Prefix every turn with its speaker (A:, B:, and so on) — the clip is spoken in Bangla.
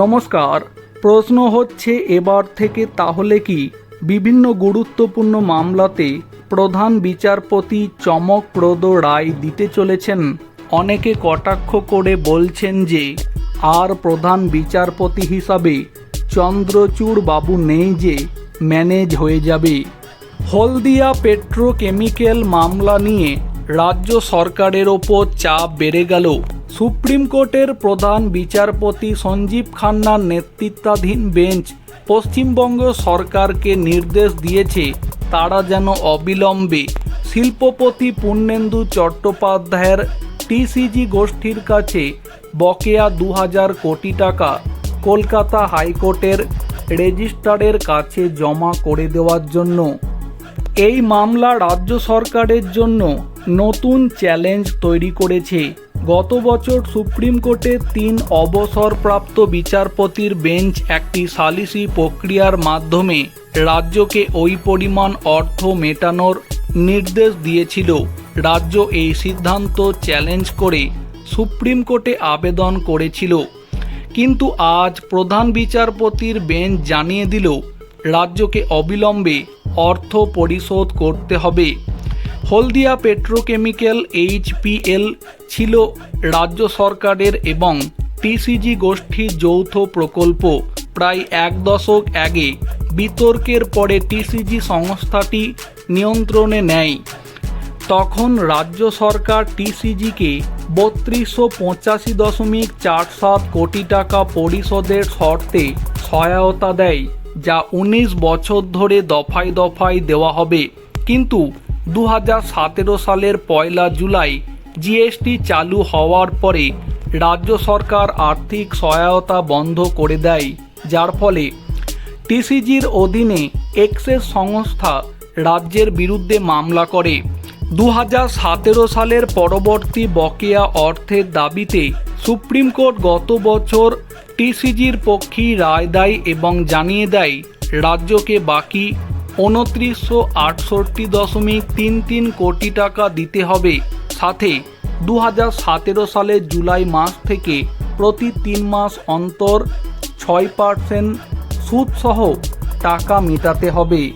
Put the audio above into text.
A: নমস্কার, প্রশ্ন হচ্ছে এবার থেকে তাহলে কি? বিভিন্ন গুরুত্বপূর্ণ মামলাতে প্রধান বিচারপতি চমকপ্রদ রায় দিতে চলেছেন। অনেকে কটাক্ষ করে বলছেন যে, আর প্রধান বিচারপতি হিসাবে চন্দ্রচূড় বাবু নেই যে ম্যানেজ হয়ে যাবে। হলদিয়া পেট্রোকেমিক্যাল মামলা নিয়ে রাজ্য সরকারের ওপর চাপ বেড়ে গেল। সুপ্রিম কোর্টের প্রধান বিচারপতি সঞ্জীব খান্নার নেতৃত্বাধীন বেঞ্চ পশ্চিমবঙ্গ সরকারকে নির্দেশ দিয়েছে তারা যেন অবিলম্বে শিল্পপতি পূর্ণেন্দু চট্টোপাধ্যায়ের টিসিজি গোষ্ঠীর কাছে বকেয়া দু হাজার কোটি টাকা কলকাতা হাইকোর্টের রেজিস্ট্রারের কাছে জমা করে দেওয়ার জন্য। এই মামলা রাজ্য সরকারের জন্য নতুন চ্যালেঞ্জ তৈরি করেছে। গত বছর সুপ্রিম কোর্টের তিন অবসরপ্রাপ্ত বিচারপতির বেঞ্চ একটি সালিসি প্রক্রিয়ার মাধ্যমে রাজ্যকে ওই পরিমাণ অর্থ মেটানোর নির্দেশ দিয়েছিল। রাজ্য এই সিদ্ধান্ত চ্যালেঞ্জ করে সুপ্রিম কোর্টে আবেদন করেছিল। কিন্তু আজ প্রধান বিচারপতির বেঞ্চ জানিয়ে দিল, রাজ্যকে অবিলম্বে অর্থ পরিশোধ করতে হবে। হলদিয়া পেট্রোকেমিক্যাল এইচপিএল ছিল রাজ্য সরকারের এবং টিসিজি গোষ্ঠীর যৌথ প্রকল্প। প্রায় এক দশক আগে বিতর্কের পরে টিসিজি সংস্থাটি নিয়ন্ত্রণে নেয়। তখন রাজ্য সরকার টিসিজিকে বত্রিশশো পঁচাশি দশমিক চার সাত কোটি টাকা পরিশোধের শর্তে সহায়তা দেয়, যা উনিশ বছর ধরে দফায় দফায় দেওয়া হবে। কিন্তু দু সালের পয়লা জুলাই জিএসটি চালু হওয়ার পরে রাজ্য সরকার আর্থিক সহায়তা বন্ধ করে দেয়, যার ফলে টিসিজির অধীনে এক্সেস সংস্থা রাজ্যের বিরুদ্ধে মামলা করে। দু সালের পরবর্তী বকেয়া অর্থের দাবিতে সুপ্রিম কোর্ট গত বছর টিসিজির পক্ষে রায় দেয় এবং জানিয়ে দেয়, রাজ্যকে বাকি উনত্রিশশো আটষট্টি দশমিক তিন তিন কোটি টাকা দিতে হবে। সাথে দু হাজার সতেরো সালের জুলাই মাস থেকে প্রতি তিন মাস অন্তর ছয় পার্সেন্ট সুদসহ টাকা মেটাতে হবে।